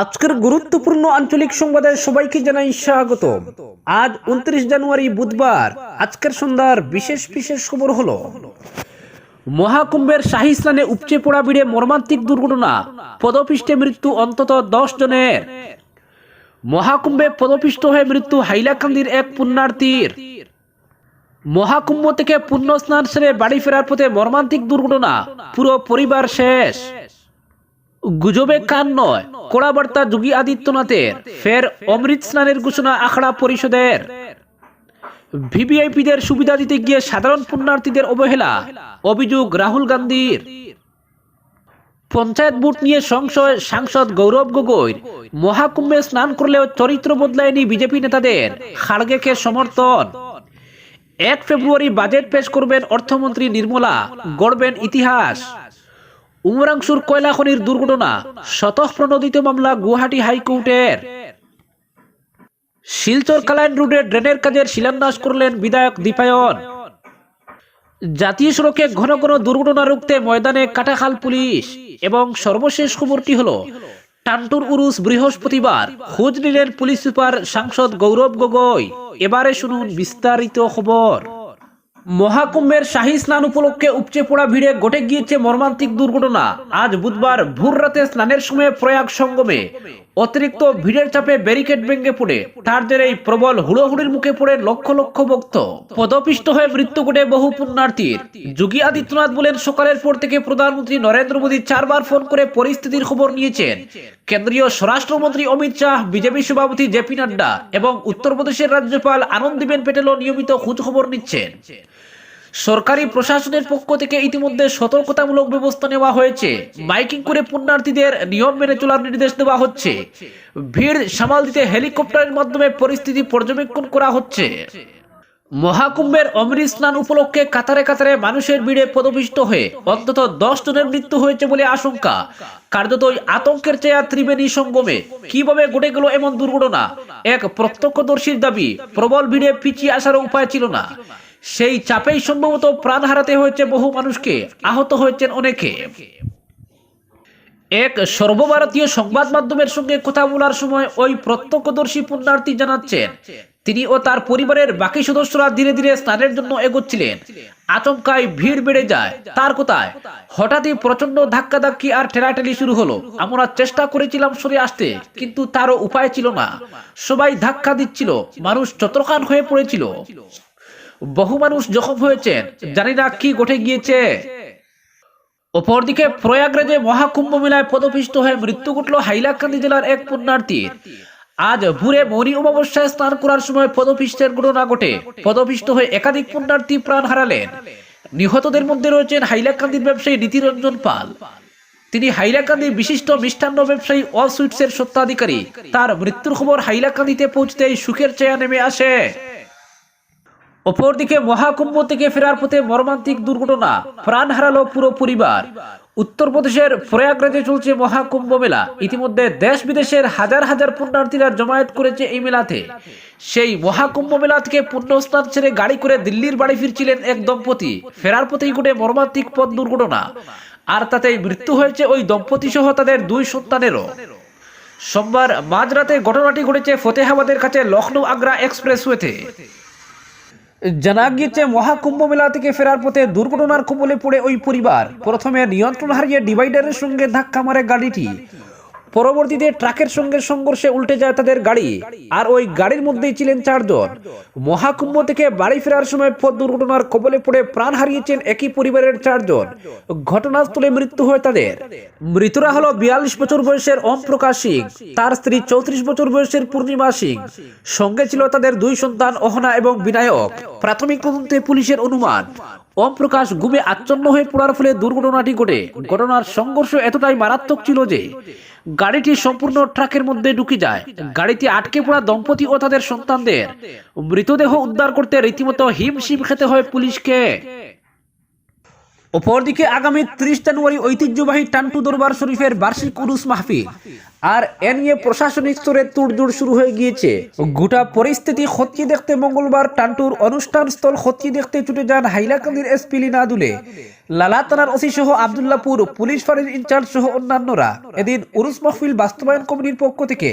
আজকের গুরুত্বপূর্ণ আঞ্চলিক সংবাদে সবাইকে জানাই স্বাগত। আজ উনত্রিশ জানুয়ারি বুধবার, আজকের সন্ধ্যার বিশেষ বিশেষ খবর হলো, মহাকুম্ভের শাহী স্নানে উপচে পড়া ভিড়ে মর্মান্তিক দুর্ঘটনা, পদপিষ্টে মৃত্যু অন্তত দশ জনের। মহাকুম্ভে পদপিষ্ট হয়ে মৃত্যু হাইলাকান্দির এক পুণ্যার্থীর। মহাকুম্ভ থেকে পুণ্য স্নান সেরে বাড়ি ফেরার পথে মর্মান্তিক দুর্ঘটনা, পুরো পরিবার শেষ। গুজবে কান নয়। কড়া বার্তা যোগী আদিত্যনাথের, ফের অমৃত স্নানের ঘোষণা আখড়া পরিষদের। ভিভিআইপিদের সুবিধা দিতে গিয়ে সাধারণ পুণ্যার্থীদের অবহেলা, অভিযোগ রাহুল গান্ধীর। পঞ্চায়েত ভোট নিয়ে সংশয়, সাংসদ গৌরব গগৈর। মহাকুম্ভে স্নান করলেও চরিত্র বদলায়নি বিজেপি নেতাদের, খাড়গেকে সমর্থন। এক ফেব্রুয়ারি বাজেট পেশ করবেন অর্থমন্ত্রী নির্মলা, গড়বেন ইতিহাস। উমরাংশুর কয়লা খনির দুর্ঘটনা, স্বতঃপ্রণোদিত মামলা গুয়াহাটি হাইকোর্টের। শিলচর কালাইন রোডে ড্রেনের কাজের শিলান্যাস করলেন বিধায়ক দীপায়ন। জাতীয় সড়কে ঘন ঘন দুর্ঘটনা রুখতে ময়দানে কাটাখাল পুলিশ এবং সর্বশেষ খবরটি হলো, টান্টুর উরুস বৃহস্পতিবার খোঁজ নিলেন পুলিশ সুপার সাংসদ গৌরব গগৈ। এবারে শুনুন বিস্তারিত খবর। মহাকুম্ভের শাহী স্নান উপলক্ষে উপচে পড়া ভিড়ে ঘটে গিয়েছে মর্মান্তিক দুর্ঘটনা। আজ বুধবার ভোর রাতে স্নানের সময় প্রয়াগ সঙ্গমে। অতিরিক্ত ভিড়ের চাপে ব্যারিকেড ভেঙে পড়ে। তার জেরেই প্রবল হুড়োহুড়ির মুখে পড়ে লক্ষ লক্ষ ভক্ত। পদপিষ্ট হয়ে মৃত্যু ঘটে বহু পুণ্যার্থীর। যোগী আদিত্যনাথ বলেন, সকালের পর থেকে প্রধানমন্ত্রী নরেন্দ্র মোদী চারবার ফোন করে পরিস্থিতির খবর নিয়েছেন। কেন্দ্রীয় স্বরাষ্ট্রমন্ত্রী অমিত শাহ, বিজেপি সভাপতি জেপি নাড্ডা এবং উত্তরপ্রদেশের রাজ্যপাল আনন্দীবেন প্যাটেলও নিয়মিত খোঁজ খবর নিচ্ছেন। সরকারি প্রশাসনের পক্ষ থেকে ইতিমধ্যে সতর্কতামূলক ব্যবস্থা নেওয়া হয়েছে। মাইকিং করে পুণ্যার্থীদের নিয়ম মেনে চলার নির্দেশ দেওয়া হচ্ছে। ভিড় সামাল দিতে হেলিকপ্টারের মাধ্যমে পরিস্থিতি পর্যবেক্ষণ করা হচ্ছে। মহাকুম্ভের অমৃত স্নান উপলক্ষে কাতারে কাতারে মানুষের ভিড়ে পদপিষ্ট হয়ে অন্তত দশ জনের মৃত্যু হয়েছে বলে আশঙ্কা। কার্যত আতঙ্কের চেয়া ত্রিবেণী সঙ্গমে। কীভাবে ঘটে গেল এমন দুর্ঘটনা? এক প্রত্যক্ষদর্শীর দাবি, প্রবল ভিড়ে পিছিয়ে আসার উপায় ছিল না। সেই চাপেই সম্ভবত প্রাণ হারাতে হয়েছে বহু মানুষকে, আহত হয়েছেন অনেকে। এক সর্বভারতীয় সংবাদ মাধ্যমের সঙ্গে কথা বলার সময় ওই প্রত্যক্ষদর্শী পুণ্যার্থী জানাচ্ছেন, তিনি ও তার পরিবারের বাকি সদস্যরা ধীরে ধীরে স্নানের জন্য এগোচ্ছিলেন। আচমকায় ভিড় বেড়ে যায়। তার কোথায়? হঠাৎই প্রচণ্ড ধাক্কাধাক্কি আর ঠেলাঠেলি শুরু হলো। আমরা চেষ্টা করেছিলাম সরে আসতে, কিন্তু তারও উপায় ছিল না। সবাই ধাক্কা দিচ্ছিল। মানুষ চত্রখান হয়ে পড়েছিল। বহু মানুষ জখম হয়েছেন জানি না কি ঘটে গিয়েছে। অপরদিকে প্রয়াগরাজে মহাকুম্ভ মেলায় পদপিষ্ট হয়ে মৃত্যু ঘটল হাইলাকান্দি জেলার এক পুণ্যার্থীর আজ ভোরে মৌনী অমাবস্যায় স্নান করার সময় পদপিষ্টের ঘটনা ঘটে। পদপিষ্ট হয়ে একাধিক পুণ্যার্থী প্রাণ হারালেন। নিহতদের মধ্যে রয়েছেন হাইলাকান্দির ব্যবসায়ী নীতিরঞ্জন পাল। তিনি হাইলাকান্দি বিশিষ্ট মিষ্টান্ন ব্যবসায়ী অল সুইটসের সত্ত্বাধিকারী তার মৃত্যুর খবর হাইলাকান্দিতে পৌঁছতেই সুখের চেয়া নেমে আসে। অপরদিকে মহাকুম্ভ থেকে ফেরার পথে মর্মান্তিক দুর্ঘটনা, প্রাণ হারালো পুরো পরিবার। উত্তরপ্রদেশের প্রয়াগরাজে চলছে মহাকুম্ভ মেলা। ইতিমধ্যে দেশ বিদেশের হাজার হাজার পুণ্যার্থীরা জমায়েত করেছে এই মেলাতে। সেই মহাকুম্ভ মেলা থেকে পুণ্যস্নান ছেড়ে গাড়ি করে দিল্লির বাড়ি ফিরছিলেন এক দম্পতি। ফেরার পথেই ঘটে মর্মান্তিক পথ দুর্ঘটনা। আর তাতেই মৃত্যু হয়েছে ওই দম্পতি সহ তাদের দুই সন্তানেরও। সোমবার মাঝরাতে ঘটনাটি ঘটেছে ফতেহাবাদের কাছে লখনৌ আগ্রা এক্সপ্রেসওয়েতে। জানা গিয়েছে মহাকুম্ভ মেলা থেকে ফেরার পথে দুর্ঘটনার কবলে পড়ে ওই পরিবার। প্রথমে নিয়ন্ত্রণ হারিয়ে ডিভাইডারের সঙ্গে ধাক্কা মারে গাড়িটি। পরবর্তীতে ট্রাকের সঙ্গে সংঘর্ষে উল্টে যায় তাদের গাড়ি। আর ওই গাড়ির মধ্যেই ছিলেন চারজন। মহাকুম্ভ থেকে বাড়ি ফেরার সময় পথ দুর্ঘটনার কবলে পড়ে প্রাণ হারিয়েছেন একই পরিবারের চারজন। ঘটনাস্থলে মৃত্যু হয় তাদের। মৃতরা হলো বিয়াল্লিশ বছর বয়সের ওম প্রকাশ সিং, তার স্ত্রী চৌত্রিশ বছর বয়সের পূর্ণিমা সিং। সঙ্গে ছিল তাদের দুই সন্তান অহনা এবং বিনায়ক। প্রাথমিক তদন্তে পুলিশের অনুমান ওম প্রকাশ ঘুমে আচ্ছন্ন হয়ে পড়ার ফলে দুর্ঘটনাটি ঘটে। ঘটনার সংঘর্ষ এতটাই মারাত্মক ছিল যে গাড়িটি সম্পূর্ণ ট্রাকের মধ্যে ঢুকে যায়। গাড়িতে আটকে পড়া দম্পতি ও তাদের সন্তানদের। মৃতদেহ উদ্ধার করতে রীতিমতো হিমশিম খেতে হয় পুলিশকে। অপরদিকে আগামী ত্রিশ জানুয়ারি ঐতিহ্যবাহী টান্টু দরবার শরীফের বার্ষিক উরুস মাহফিল। আর এ নিয়ে প্রশাসনিক স্তরে তুড়জুড় শুরু হয়ে গিয়েছে। গোটা পরিস্থিতি খতিয়ে দেখতে মঙ্গলবার টান্টুর অনুষ্ঠান স্থল খতিয়ে দেখতে ছুটে যান হাইলাকান্দির এসপি লিনা দুলে লালা থানার ওসি সহ আবদুল্লাপুর, পুলিশ ফাঁড়ির ইনচার্জ সহ অন্যান্যরা। এদিন উরুস মহফিল বাস্তবায়ন কমিটির পক্ষ থেকে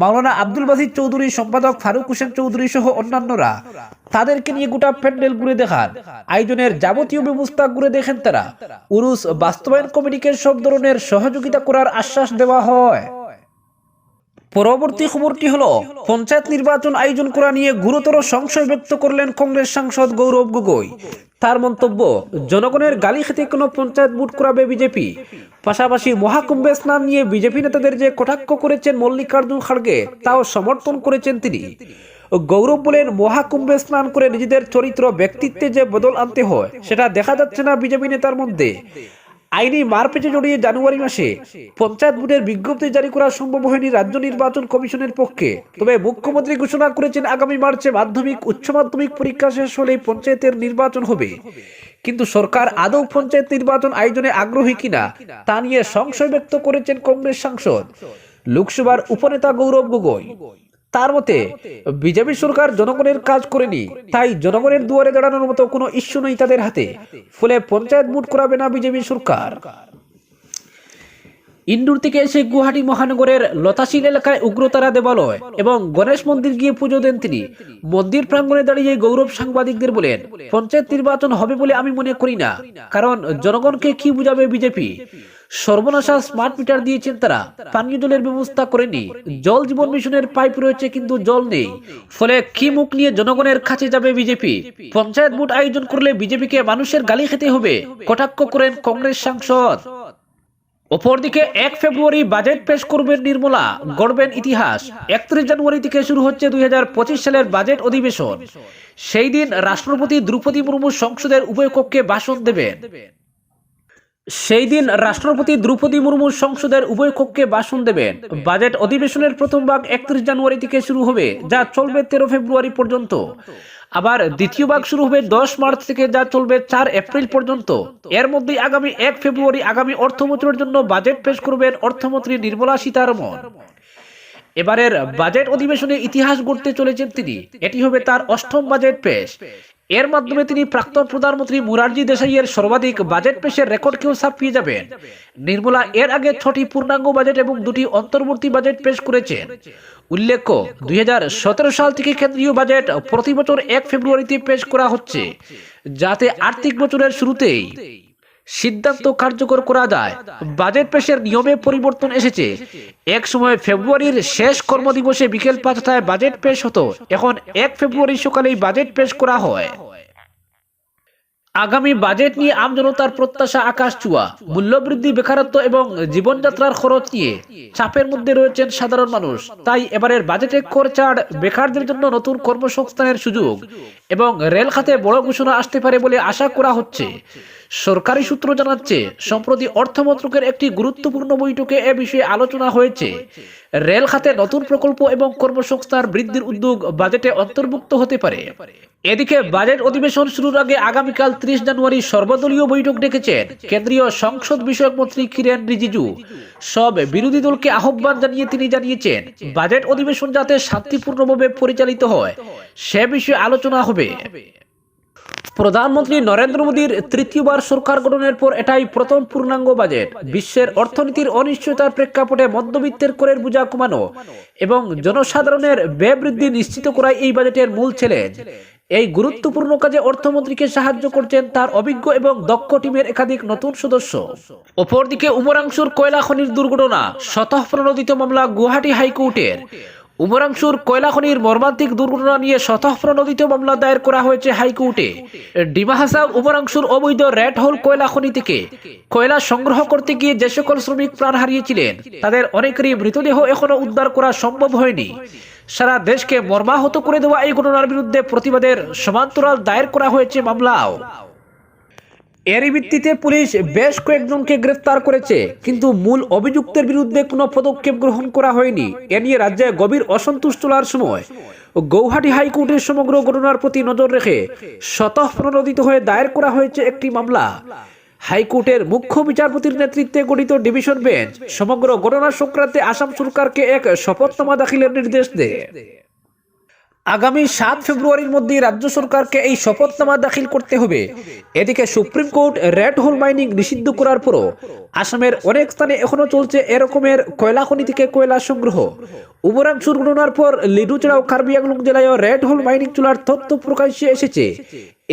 মাওলানা আব্দুল বাসিদ চৌধুরী, সম্পাদক ফারুক হোসেন চৌধুরী সহ অন্যান্যরা তাদেরকে নিয়ে গোটা প্যান্ডেল ঘুরে দেখান। আয়োজনের যাবতীয় ব্যবস্থা ঘুরে দেখেন তারা। উরুস বাস্তবায়ন কমিটিকে সব ধরনের সহযোগিতা করার আশ্বাস দেওয়া হয়। পরবর্তী খবরটি হলো, পঞ্চায়েত নির্বাচন আয়োজন করা নিয়ে গুরুতর সংশয় ব্যক্ত করলেন কংগ্রেস সাংসদ গৌরব গগৈ। তার মন্তব্য, জনগণের গালি খেতে কোনো পঞ্চায়েত বুট করাবে বিজেপি। পাশাপাশি মহাকুম্ভে স্নান নিয়ে বিজেপি নেতাদের যে কটাক্ষ করেছেন মল্লিকার্জুন খাড়গে, তাও সমর্থন করেছেন তিনি। গৌরব বলেন, মহাকুম্ভে স্নান করে নিজেদের চরিত্র, ব্যক্তিত্বে যে বদল আনতে হয়, সেটা দেখা যাচ্ছে না বিজেপি নেতার মধ্যে। আইনি মারপেটে জড়িয়ে জানুয়ারি মাসে পঞ্চায়েত বোর্ডের বিজ্ঞপ্তি জারি করা সম্ভব হয়নি রাজ্য নির্বাচন কমিশনের পক্ষে। তবে মুখ্যমন্ত্রী ঘোষণা করেছেন আগামী মার্চে মাধ্যমিক, উচ্চ মাধ্যমিক পরীক্ষা শেষ হলেই পঞ্চায়েতের নির্বাচন হবে। কিন্তু সরকার আদৌ পঞ্চায়েত নির্বাচন আয়োজনে আগ্রহী কিনা, তা নিয়ে সংশয় ব্যক্ত করেছেন কংগ্রেস সাংসদ। লোকসভার উপনেতা গৌরব গগৈ। তার মতে, বিজেপি সরকার জনগণের কাজ করেনি, তাই জনগণের দুয়ারে দাঁড়ানোর মতো কোনো ইস্যু নেই তাদের হাতে। ফলে পঞ্চায়েত মুট করাবে না বিজেপি সরকার। ইন্দুর থেকে এসে গুয়াহাটি মহানগরের লতাশিল এলাকায় উগ্রতারা দেবালয় এবং গণেশ মন্দির গিয়ে পুজো দেন তিনি। মন্দির প্রাঙ্গণে দাঁড়িয়ে গৌরব সাংবাদিকদের বলেন, পঞ্চায়েত নির্বাচন হবে বলে আমি মনে করি না, কারণ জনগণকে কি বুঝাবে বিজেপি? সর্বনাশা স্মার্ট মিটার দিয়েছেন তারা। পানীয় জলের ব্যবস্থা করেনি। জল জীবন মিশনের পাইপ রয়েছে, কিন্তু জল নেই। ফলে কি মুখ নিয়ে জনগণের কাছে যাবে বিজেপি পঞ্চায়েত ভোট আয়োজন করলে বিজেপিকে মানুষের গালি খেতে হবে? কটাক্ষ করেন কংগ্রেস সাংসদ। অপরদিকে এক ফেব্রুয়ারি বাজেট পেশ করবেন নির্মলা। গড়বেন ইতিহাস। একত্রিশ জানুয়ারি থেকে শুরু হচ্ছে দুই হাজার পঁচিশ সালের বাজেট অধিবেশন। সেই দিন রাষ্ট্রপতি দ্রৌপদী মুর্মু সংসদের উভয় কক্ষে ভাষণ দেবেন। সেই দিন রাষ্ট্রপতি দ্রৌপদী মুর্মু সংসদের উভয় কক্ষে ভাষণ দেবেন। বাজেট অধিবেশনের প্রথম ভাগ একত্রিশ জানুয়ারি থেকে শুরু হবে, যা চলবে তেরো ফেব্রুয়ারি পর্যন্ত। আবার দ্বিতীয় ভাগ শুরু হবে দশ মার্চ থেকে, যা চলবে চার এপ্রিল পর্যন্ত। এর মধ্যে আগামী এক ফেব্রুয়ারি আগামী অর্থ বছরের জন্য বাজেট পেশ করবেন অর্থমন্ত্রী নির্মলা সীতারমন। এবারের বাজেট অধিবেশনে ইতিহাস গড়তে চলেছেন তিনি। এটি হবে তার অষ্টম বাজেট পেশ। এর মাধ্যমে তিনি প্রাক্তন প্রধানমন্ত্রী মুরারজি দেশাইয়ের সর্বাধিক বাজেট পেশের রেকর্ডকেও ছাপিয়ে যাবেন। নির্মলা এর আগে ছটি পূর্ণাঙ্গ বাজেট এবং দুটি অন্তর্বর্তী বাজেট পেশ করেছেন। উল্লেখ্য, দুই হাজার সতেরো সাল থেকে কেন্দ্রীয় বাজেট প্রতি বছর এক ফেব্রুয়ারিতে পেশ করা হচ্ছে, যাতে আর্থিক বছরের শুরুতেই সিদ্ধান্ত কার্যকর করা যায়। বাজেট পেশের নিয়মে পরিবর্তন এসেছে। এক সময় ফেব্রুয়ারির শেষ কর্মদিবসে বিকেল পাঁচটায় বাজেট পেশ হতো। এখন এক ফেব্রুয়ারি সকালেই বাজেট পেশ করা হয়। আগামী বাজেট নিয়ে আমজনতার প্রত্যাশা আকাশ চুয়া মূল্যবৃদ্ধি, বেকারত্ব এবং জীবনযাত্রার খরচ নিয়ে চাপের মধ্যে রয়েছেন সাধারণ মানুষ। তাই এবারের বাজেটে কর ছাড় বেকারদের জন্য নতুন কর্মসংস্থানের সুযোগ এবং রেল খাতে বড় ঘোষণা আসতে পারে বলে আশা করা হচ্ছে। সরকারি সূত্র জানাচ্ছে, সম্প্রতি অর্থ মন্ত্রকের একটি গুরুত্বপূর্ণ বৈঠকে এ বিষয়ে আলোচনা হয়েছে। রেল খাতে নতুন প্রকল্প এবং কর্মসংস্থান বৃদ্ধির উদ্যোগ বাজেটে অন্তর্ভুক্ত হতে পারে। এদিকে বাজেট অধিবেশন শুরুর আগে আগামীকাল ত্রিশ জানুয়ারি সর্বদলীয় বৈঠক ডেকেছেন কেন্দ্রীয় সংসদ বিষয়ক মন্ত্রী কিরেন রিজিজু। সব বিরোধী দলকে আহ্বান জানিয়ে তিনি জানিয়েছেন, বাজেট অধিবেশন যাতে শান্তিপূর্ণভাবে পরিচালিত হয়, সে বিষয়ে আলোচনা হবে। প্রধানমন্ত্রী নরেন্দ্র মোদীর তৃতীয়বার সরকার গঠনের পর এটাই প্রথম পূর্ণাঙ্গ বাজেট। বিশ্বের অর্থনীতির অনিশ্চয়তার প্রেক্ষাপটে মধ্যবিত্তের করের বোঝা কমানো এবং জনসাধারণের ব্যয় বৃদ্ধি নিশ্চিত করাই এই বাজেটের মূল চ্যালেঞ্জ এই গুরুত্বপূর্ণ কাজে অর্থমন্ত্রীকে সাহায্য করছেন তার অভিজ্ঞ এবং দক্ষ টিমের একাধিক নতুন সদস্য। অপরদিকে উমরাংশুর কয়লা খনির দুর্ঘটনা, স্বতঃপ্রণোদিত মামলা গুয়াহাটি হাইকোর্টের। উমরাংশুর কয়লা খনির মর্মান্তিক দুর্ঘটনা নিয়ে স্বতঃপ্রণোদিত মামলা দায়ের করা হয়েছে হাইকোর্টে। ডিমা হাসাব উমরাংশুর অবৈধ রেড হোল কয়লা খনি থেকে কয়লা সংগ্রহ করতে গিয়ে যে সকল শ্রমিক প্রাণ হারিয়েছিলেন, তাদের অনেকেরই মৃতদেহ এখনও উদ্ধার করা সম্ভব হয়নি। সারা দেশকে মর্মাহত করে দেওয়া এই ঘটনার বিরুদ্ধে প্রতিবাদের সমান্তরাল দায়ের করা হয়েছে মামলাও। এরই ভিত্তিতে পুলিশ বেশ কয়েকজনকে গ্রেফতার করেছে, কিন্তু মূল অভিযুক্তের বিরুদ্ধে কোনো পদক্ষেপ গ্রহণ করা হয়নি। এ নিয়ে রাজ্যে গভীর অসন্তোষ তোলার সময় গৌহাটি হাইকোর্টের সমগ্র ঘটনার প্রতি নজর রেখে স্বতঃপ্রণোদিত হয়ে দায়ের করা হয়েছে একটি মামলা। হাইকোর্টের মুখ্য বিচারপতির নেতৃত্বে গঠিত ডিভিশন বেঞ্চ সমগ্র ঘটনা সংক্রান্তে আসাম সরকারকে এক শপথনামা দাখিলের নির্দেশ দেয়। আগামী সাত ফেব্রুয়ারির মধ্যে রাজ্য সরকারকে এই শপথনামা দাখিল করতে হবে। এদিকে supreme court rat hole mining নিষিদ্ধ করার পরও আসামের অনেক স্থানে এখনও চলছে এরকমের কয়লা খনি থেকে কয়লা সংগ্রহ। উমরাংশুর ঘটনার পর লিডুচড়া ও কার্বি আংলং জেলায় রেড হোল মাইনিং চলার তথ্য প্রকাশ্যে এসেছে।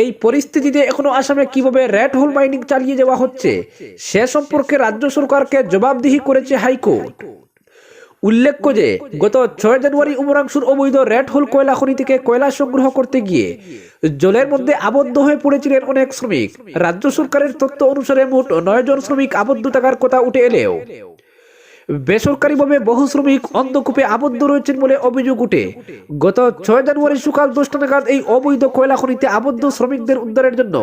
এই পরিস্থিতিতে এখনও আসামে কীভাবে রেড হোল মাইনিং চালিয়ে যাওয়া হচ্ছে, সে সম্পর্কে রাজ্য সরকারকে জবাবদিহি করেছে হাইকোর্ট। উল্লেখ্য যে, গত ছয় জানুয়ারি উমরাংশুর অবৈধ রেড হোল কয়লা খনি থেকে কয়লা সংগ্রহ করতে গিয়ে জলের মধ্যে আবদ্ধ হয়ে পড়েছিলেন অনেক শ্রমিক। রাজ্য সরকারের তথ্য অনুসারে মোট নয় জন শ্রমিক আবদ্ধ থাকার কথা উঠে এলেও বেসরকারিভাবে বহু শ্রমিক অন্ধকূপে আবদ্ধ রয়েছেন বলে অভিযোগ উঠে। গত ছয় জানুয়ারি সকাল দশটা নাগাদ এই অবৈধ কয়লা খনিতে আবদ্ধ শ্রমিকদের উদ্ধারের জন্য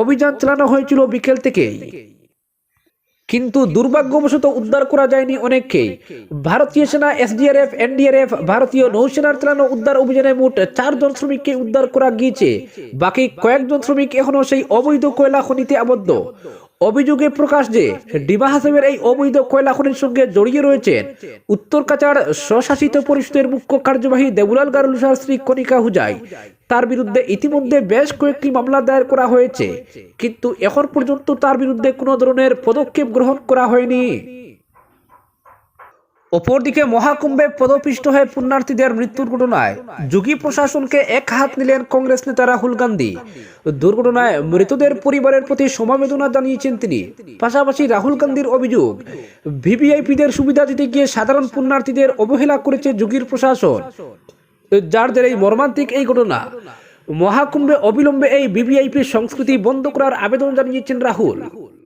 অভিযান চালানো হয়েছিল বিকেল থেকেই। কিন্তু দুর্ভাগ্যবশত উদ্ধার করা যায়নি অনেককেই। ভারতীয় সেনা, এসডিআরএফ, এনডিআরএফ, ভারতীয় নৌসেনার চালানো উদ্ধার অভিযানে মোট চারজন শ্রমিককে উদ্ধার করা গিয়েছে। বাকি কয়েকজন শ্রমিক এখনও সেই অবৈধ কয়লা খনিতে আবদ্ধ। অভিযোগে প্রকাশ যে ডিবা হাসেমের এই অবৈধ কয়লা খনির সঙ্গে জড়িয়ে রয়েছেন উত্তর কাচার স্বশাসিত পরিষদের মুখ্য কার্যবাহী দেবুলাল গারুলসার শ্রী কণিকা হুজাই। তার বিরুদ্ধে ইতিমধ্যে বেশ কয়েকটি মামলা দায়ের করা হয়েছে, কিন্তু এখন পর্যন্ত তার বিরুদ্ধে কোনো ধরনের পদক্ষেপ গ্রহণ করা হয়নি। অপরদিকে মহাকুম্ভে পদপিষ্ট হয়ে পুণ্যার্থীদের মৃত্যুর ঘটনায় যোগী প্রশাসনকে এক হাত নিলেন কংগ্রেস নেতা রাহুল গান্ধী। দুর্ঘটনায় মৃতদের পরিবারের প্রতি সমবেদনা জানিয়েছেন তিনি। পাশাপাশি রাহুল গান্ধীর অভিযোগ, ভিভিআইপিদের সুবিধা দিতে গিয়ে সাধারণ পুণ্যার্থীদের অবহেলা করেছে যোগীর প্রশাসন। যার এই মর্মান্তিক এই ঘটনা। মহাকুম্ভে অবিলম্বে এই ভিভিআইপি সংস্কৃতি বন্ধ করার আবেদন জানিয়েছেন রাহুল।